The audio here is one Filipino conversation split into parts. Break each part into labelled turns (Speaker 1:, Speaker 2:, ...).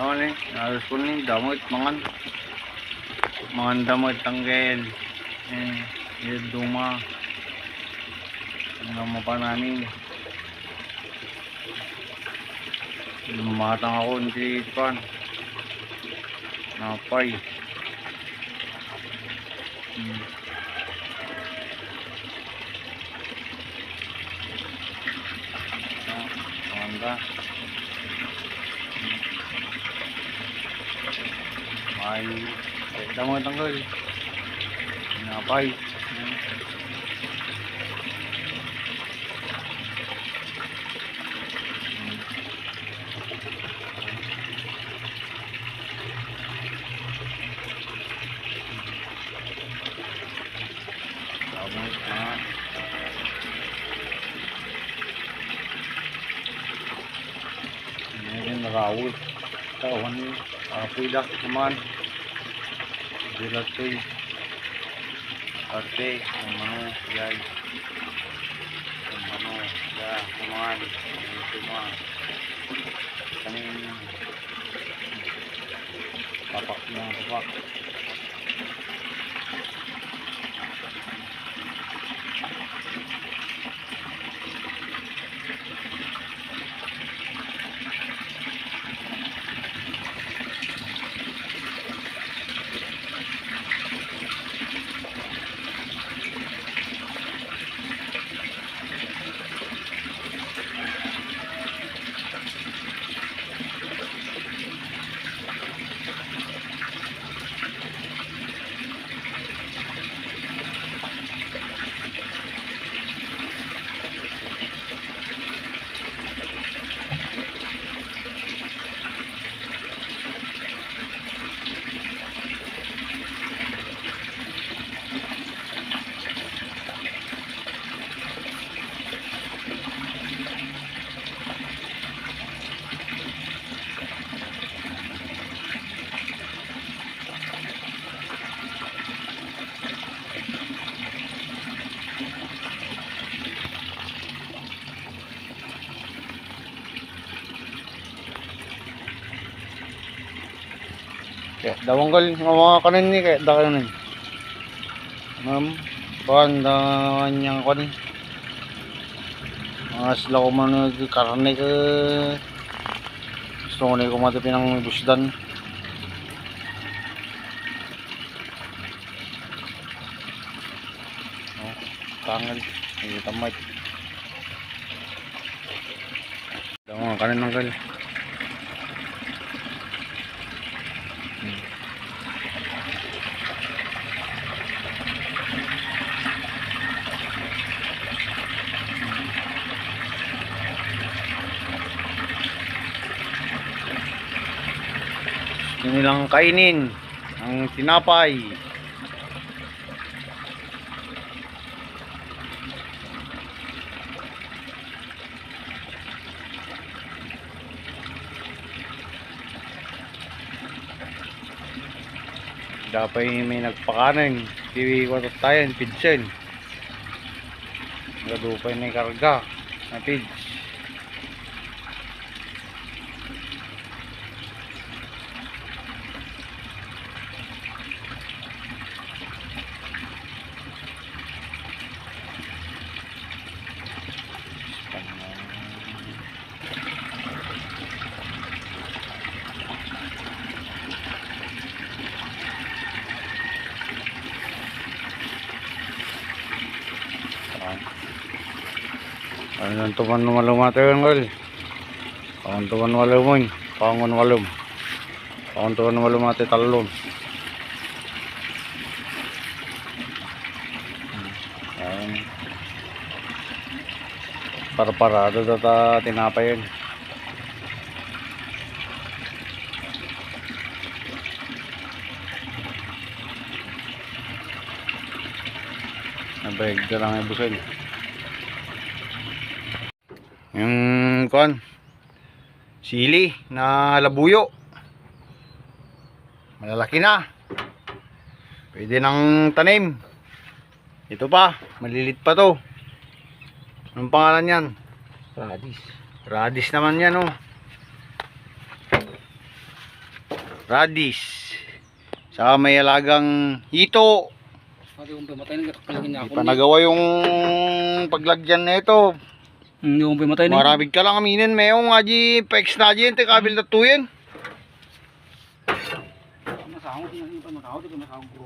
Speaker 1: Tama ni, alas ko ni, damot, mangan. Mangan damot, tanggel. Eh, yung duma. Ang nama pa namin. Lumatang ako hindi pan. Napay. Hmm. Ah, Mangga. Ay, kita mo tanggal. Napay. Tama na. Ini nakawul. Tawan ni apoy dak naman. Dilat koy. Ate, ano, yay. Ano, ya, kuman. Ma. Kanin. Papak na, papak. Kaya dawanggal ng mga kanin ni kaya da kanin. Ma'am, kuan da niyang kuan. Mga sila ko man karne ke gusto ko na kumati pinang busdan. Oh, tangal. Ay, tamay. Daw mga kanin ng kal. Gusto nilang kainin ang tinapay. Dapat may nagpakanin. Piwi ko tayo, pidsen. Gadupay may karga na pids. Nang tuman lumalumata yun, Ngol? Pangon tuman walumoy. Pangon walum. Pangon tuman walumate talon. Ayun. Para-parado data tinapay yun. Nabayag ka lang ibusin. Yung kon sili na labuyo. Malalaki na. Pwede nang tanim. Ito pa, malilit pa to. Anong pangalan yan?
Speaker 2: Radis.
Speaker 1: Radis naman yan oh. radish. Saka may alagang hito. Hindi pa nagawa yung paglagyan na ito.
Speaker 2: Hindi kung pumatay na.
Speaker 1: Maraming ka lang aminin. Mayong nga di pex na di. Ente kabil na
Speaker 2: masahong bro.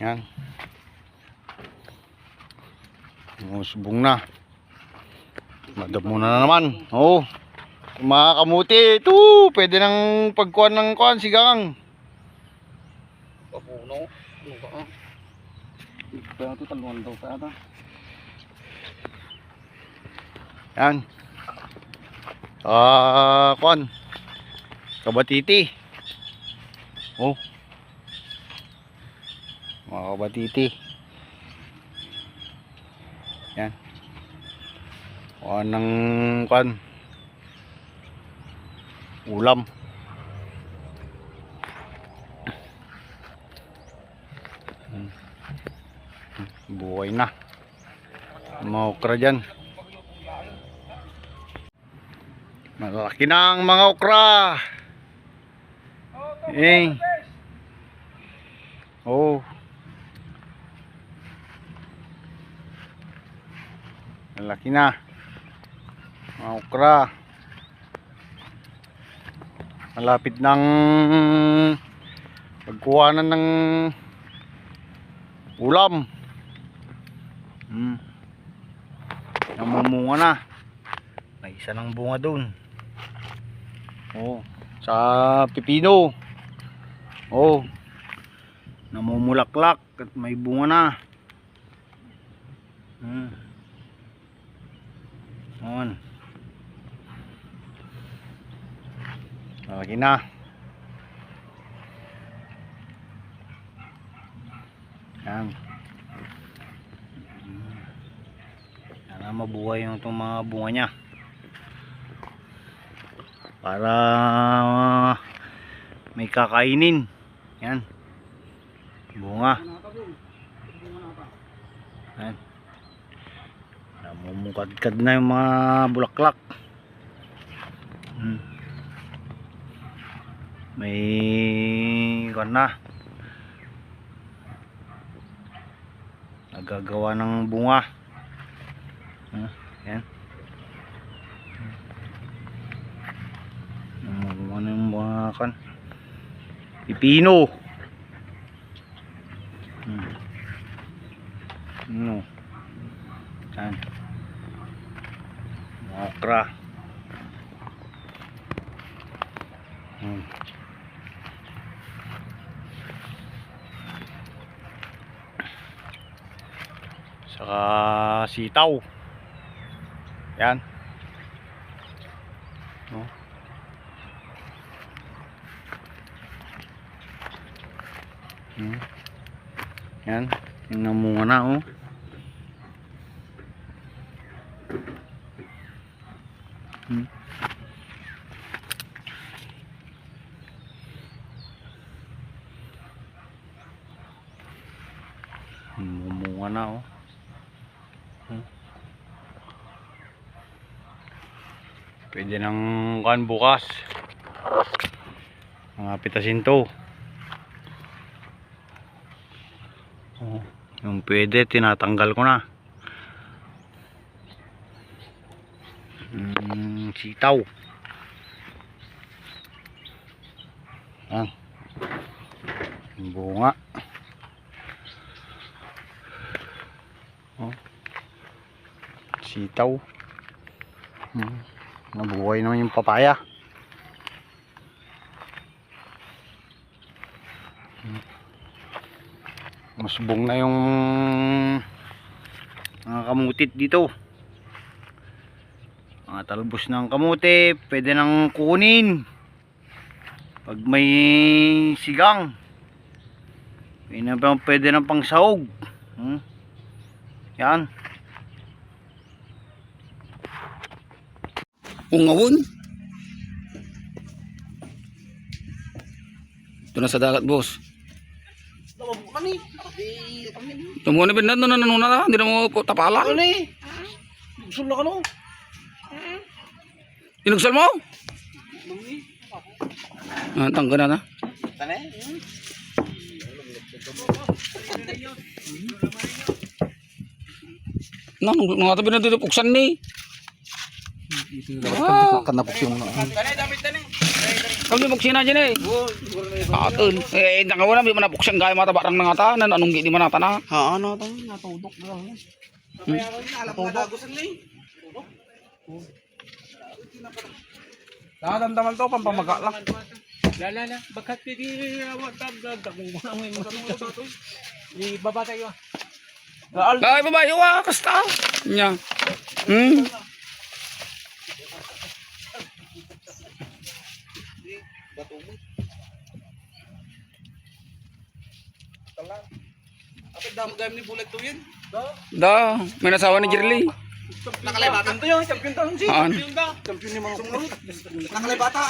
Speaker 1: Yan. Musubong na. Madamo na naman. Oo. Yung Mga kamuti. Ito. Pwede nang pagkuhan ng kuhan. Sigang.
Speaker 2: Papuno. Ano ba? Kaya ito taluan daw kaya ata.
Speaker 1: Yan. Ah, kuhan. Kabatiti. Oh. Mga kabatiti. Yan. Kuhan ng kuhan. Ulam. Buhay na. Mga okra dyan. Malaki na ang mga okra. Eh. Oh. Malaki na. Mga okra. Malapit ng pagkuhanan ng ulam. Hmm. Namumunga na. May isa ng bunga doon. Oh, sa pipino. Oh. Namumulaklak at may bunga na. Hmm. On. Lagi na. Yan. Sana mabuhay yung itong mga bunga niya. Para may kakainin. Yan. Bunga. Yan. Namumukadkad na yung mga bulaklak. Hmm. May kwan na. Nagagawa ng bunga. Yan. Namumuha na yung mga kan. Pipino. Hmm. Ano? Yan. Mga Okra. Hmm. Saka sitaw. Yan. No? Hmm. Yan. Yung namunga na oh. Hmm. Namunga na oh. Pwede nang kan bukas. Mga pitasin to. Oh, yung pwede, tinatanggal ko na. Mm, sitaw. Yung bunga. Oh. Sitaw. Hmm. Nabuhay naman yung papaya. Masubong na yung mga kamutit dito. Mga talbos ng kamuti, pwede nang kunin. Pag may sigang. Pwede na pwede nang pang sahog. Hmm? Yan.
Speaker 2: Ungawon. Ito na sa dagat, boss. Tumuha na binat, nanununa na, hindi na mo po tapala.
Speaker 1: Ano eh? Gusto na ka no?
Speaker 2: Inugsal mo? Ah, tangga na na.
Speaker 3: Tane?
Speaker 2: Nang mga tabi na dito puksan ni. Ah,
Speaker 3: Kan napuksin mo na.
Speaker 2: kami puksina dyan eh. Atun. Eh, nang wala may manapuksan gaya mata barang nga ta, nan anong di manata na.
Speaker 3: Ha, ano tayo? Natudok na lang. Nakadamdaman to, pampamaga lang.
Speaker 4: Lala, bakat pwede awat tagdag kung wala mo yung masito. Ibaba tayo.
Speaker 2: Ay, babae, wa, kasta. Nya. Hmm.
Speaker 3: Dami dami ni bulag to yun.
Speaker 2: Da, may nasawa ni Jerly.
Speaker 3: Nakalibatan to yun, champion to yun.
Speaker 2: Haan.
Speaker 3: Champion ni mga Nakalibatan.